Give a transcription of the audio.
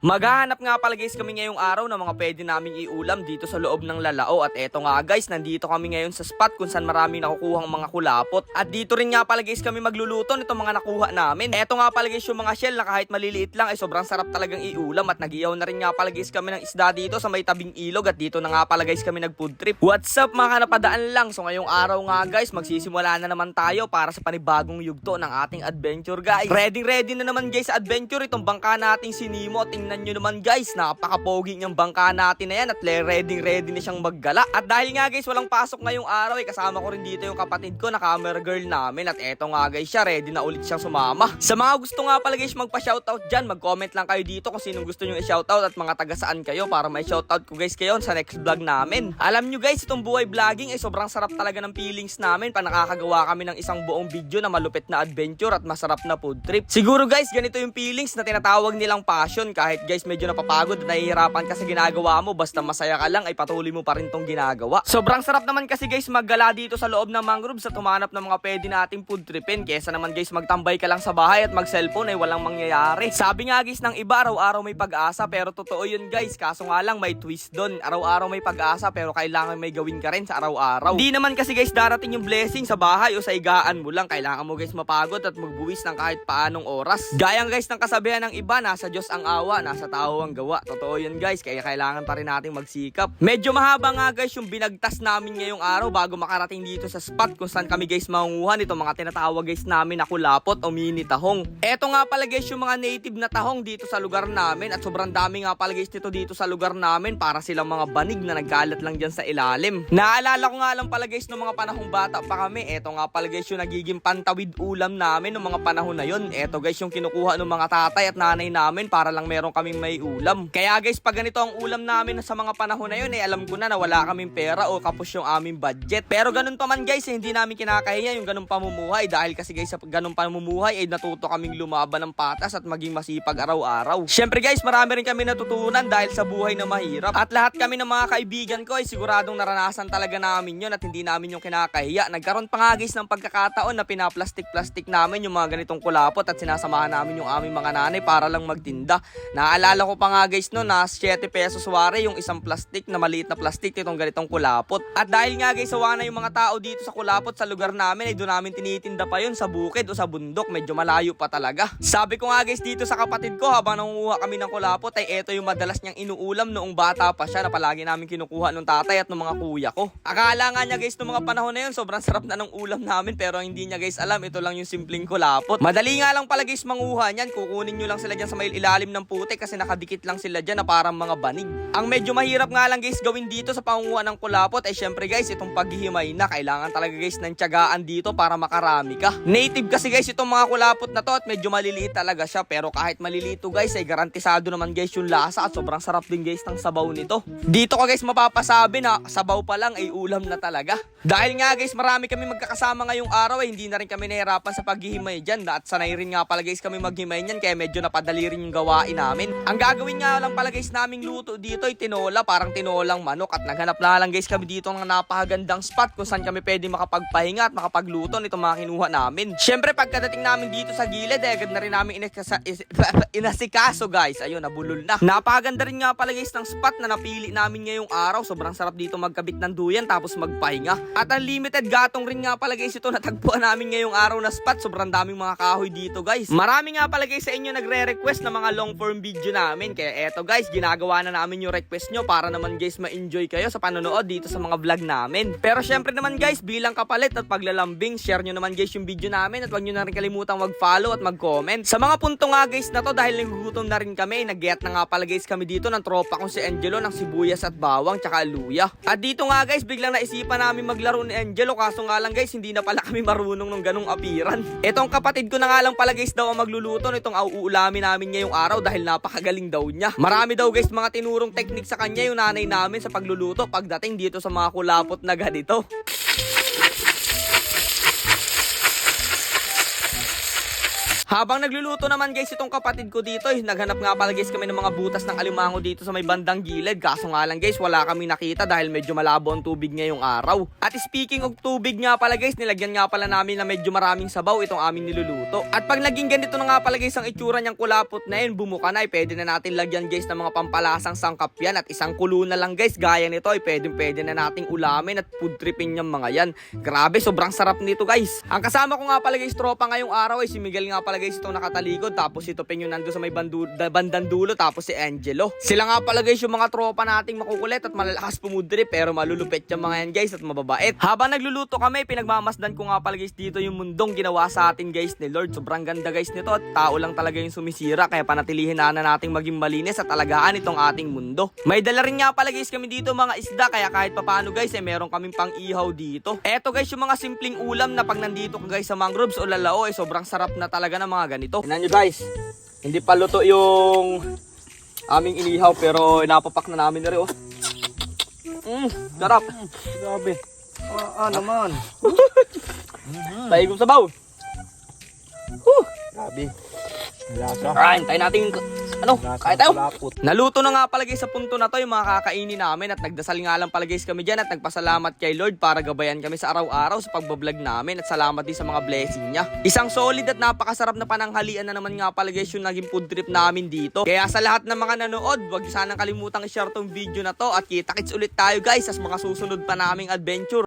Maghahanap nga pala guys kami ngayong araw ng mga pwede naming iulam dito sa loob ng lalao at eto nga guys, nandito kami ngayon sa spot kung saan marami nakukuhang mga kulapot at dito rin nga pala guys kami magluluto nitong mga nakuha namin. Eto nga pala guys yung mga shell na kahit maliliit lang ay sobrang sarap talagang iulam at nagiyaw na rin nga pala guys kami ng isda dito sa may tabing ilog at dito na nga pala guys kami nag food trip. What's up mga kanapadaan lang? So ngayong araw nga guys, magsisimula na naman tayo para sa panibagong yugto ng ating adventure guys. Ready ready na naman guys adventure itong bangka nating si Nemo. Tingnan nyo naman guys, napakapogi niyang bangka natin na yan at ready ready na siyang maggala. At dahil nga guys, walang pasok ngayong araw eh, kasama ko rin dito yung kapatid ko na camera girl namin at eto nga guys siya, ready na ulit siyang sumama. Sa mga gusto nga pala guys magpa-shoutout dyan, mag-comment lang kayo dito kung sinong gusto nyo i-shoutout at mga taga saan kayo para may shoutout ko guys kayo sa next vlog namin. Alam nyo guys, itong buhay vlogging ay sobrang sarap talaga ng feelings namin pa nakakagawa kami ng isang buong video na malupit na adventure at masarap na food trip. Siguro guys, ganito yung feelings na tinatawag nilang passion kahit guys medyo napapagod at nahihirapan ka sa ginagawa mo basta masaya ka lang ay patuloy mo pa rin tong ginagawa. Sobrang sarap naman kasi guys maggala dito sa loob ng mangroves at humanap ng mga pwede nating food tripin kesa naman guys magtambay ka lang sa bahay at mag-cellphone ay walang mangyayari. Sabi nga guys ng iba araw-araw may pag-asa pero totoo yun guys kaso nga lang may twist doon. Araw-araw may pag-asa pero kailangan may gawin ka rin sa araw-araw. Di naman kasi guys darating yung blessing sa bahay o sa igaan mo lang. Kailangan mo guys mapagod at magbuwis ng kahit paanong oras. Gayang guys ng kasabihan ng iba, nasa Diyos ang awa, nasa tao ang gawa. Totoo yun guys, kaya kailangan pa rin nating magsikap. Medyo mahaba nga guys yung binagtas namin ngayong araw bago makarating dito sa spot kung saan kami guys mangunguha nito mga tinatawag guys namin na kulapot o mini tahong. Eto nga pala guys yung mga native na tahong dito sa lugar namin at sobrang dami nga pala guys nito dito sa lugar namin para silang mga banig na nagkalat lang dyan sa ilalim. Naalala ko nga lang pala guys nung mga panahong bata pa kami, eto nga pala guys yung nagiging pantawid ulam namin nung mga panahon na yun. Eto guys yung kinukuha ng mga tatay at nanay namin para lang meron kaming may ulam. Kaya guys pag ganito ang ulam namin sa mga panahon na yun eh alam ko na na wala kaming pera o kapos yung aming budget. Pero ganun pa man guys eh, hindi namin kinakahiya yung ganun pamumuhay dahil kasi guys sa ganun pamumuhay ay natuto kaming lumaban ng patas at maging masipag araw-araw. Syempre guys marami rin kami natutunan dahil sa buhay na mahirap. At lahat kami ng mga kaibigan ko ay siguradong naranasan talaga namin yun at hindi namin yung kinakahiya. Nagkaroon pa nga guys ng pagkakataon na pinaplastik-plastik namin yung mga ganitong kulapot at sinasamahan namin yung aming mga nanay para lang magtinda. Naalala ko pa nga guys no na 7 pesos wari yung isang plastik na maliit na plastik nitong ganitong kulapot. At dahil nga guys sawa na yung mga tao dito sa kulapot sa lugar namin ay doon namin tinitinda pa yun sa bukid o sa bundok. Medyo malayo pa talaga. Sabi ko nga guys dito sa kapatid ko habang nangunguha kami ng kulapot ay eto yung madalas niyang inuulam noong bata pa siya na palagi namin kinukuha ng tatay at ng mga kuya ko. Akala nga niya guys noong mga panahon na yun sobrang sarap na ng ulam namin pero hindi niya guys alam ito lang yung simpleng kulapot. Madali nga lang pala guys manguha niyan. Kukunin nyo lang sila dyan sa may ilalim ng putik kasi nakadikit lang sila dyan na parang mga banig. Ang medyo mahirap nga lang guys gawin dito sa pangunguha ng kulapot ay syempre guys itong paghihimay na kailangan talaga guys ng tiyagaan dito para makarami ka. Native kasi guys itong mga kulapot na to at medyo maliliit talaga siya pero kahit maliliit to guys ay garantisado naman guys yung lasa at sobrang sarap din guys ng sabaw nito. Dito ka guys mapapasabi na sabaw pa lang ay ulam na talaga. Dahil nga guys marami kami magkakasama ngayong araw ay hindi na rin kami nahirapan sa paghihimay dyan at sanay rin nga pala guys kami maghimay niyan kaya medyo napadali rin yung gawain namin. Ang gagawin nga lang pala guys naming luto dito ay tinola parang tinolang manok at naghanap na lang guys kami dito ng napakagandang spot kung saan kami pwede makapagpahinga at makapagluto nitong mga kinuha namin. Syempre pagkadating namin dito sa gilid eh, agad na rin namin inakasa, inasikaso guys. Ayun, nabulol na. Napakaganda rin nga pala guys ng spot na napili namin ngayong araw. Sobrang sarap dito magkabit ng duyan tapos magpahinga. At unlimited gatong rin nga pala guys ito natagpuan namin ngayong araw na spot. Sobrang daming mga kahoy dito guys. Marami nga pala guys sa inyo nagre-request ng mga long form video namin. Kaya eto guys, ginagawa na namin yung request nyo para naman guys ma-enjoy kayo sa panonood dito sa mga vlog namin. Pero syempre naman guys, bilang kapalit at paglalambing, share nyo naman guys yung video namin at huwag nyo na rin kalimutang mag-follow at mag-comment. Sa mga punto nga guys na to dahil nagugutom na rin kami, nag-get na nga pala guys kami dito ng tropa kong si Angelo ng sibuyas at bawang tsaka luya. At dito nga guys, biglang naisipan namin maglaro ni Angelo kaso nga lang guys, hindi na pala kami marunong ng ganong apiran. Etong kapatid ko na nga lang pala guys daw ang magluluto nitong auulamin namin ngayong araw dahil napakagaling daw niya. Marami daw guys mga tinurong technique sa kanya yung nanay namin sa pagluluto pagdating dito sa mga kulapot na ganito. Habang nagluluto naman guys itong kapatid ko dito, eh, naghanap nga pala guys kami ng mga butas ng alimango dito sa may bandang gilid. Kaso nga lang guys, wala kami nakita dahil medyo malabo ang tubig ngayong araw. At speaking of tubig nga pala guys, nilagyan nga pala namin na medyo maraming sabaw itong aming niluluto. At pag naging ganito na nga pala guys ang itsura niyang kulapot na yun, bumuka na, eh, pwede na natin lagyan guys ng mga pampalasang sangkap yan. At isang kulo na lang guys, gaya nito, ay pwede, pwede na nating ulamin at food tripin yung mga yan. Grabe, sobrang sarap nito guys. Ang kasama ko nga pala guys, tropa ngayong araw ay si Miguel nga pala guys itong nakatalikod. Tapos si Topeng yung nando sa may bandu, da- bandang dulo. Tapos si Angelo. Sila nga pala guys yung mga tropa nating makukulit at malalakas pumudri pero malulupit yung mga yan guys at mababait. Habang nagluluto kami, pinagmamasdan ko nga pala guys dito yung mundong ginawa sa atin guys ni Lord. Sobrang ganda guys nito at tao lang talaga yung sumisira kaya panatilihin na na nating maging malinis at alagaan itong ating mundo. May dala rin nga pala guys kami dito mga isda kaya kahit papano guys eh meron kaming pang ihaw dito. Eto guys yung mga simpleng ulam na pag nandito ka guys sa mangroves o lalao eh sobrang sarap na talaga ng mga ganito. Tingnan nyo guys, hindi pa luto yung aming inihaw pero inapapak na namin na rin oh. Mm, sarap. Grabe. Ah, ah naman. Taigom sabaw. Huh. Grabe. Lasa. Alright, tayo natin yung- ano, kaya tayo. Naluto na nga pala guys sa punto na to yung mga kakainin namin at nagdasal nga lang pala guys kami dyan at nagpasalamat kay Lord para gabayan kami sa araw-araw sa pagbablog namin at salamat din sa mga blessing niya. Isang solid at napakasarap na pananghalian na naman nga pala guys yung naging food trip namin dito. Kaya sa lahat ng mga nanood, wag sanang kalimutang i-share tong video na to at kita-kits ulit tayo guys sa mga susunod pa naming adventure.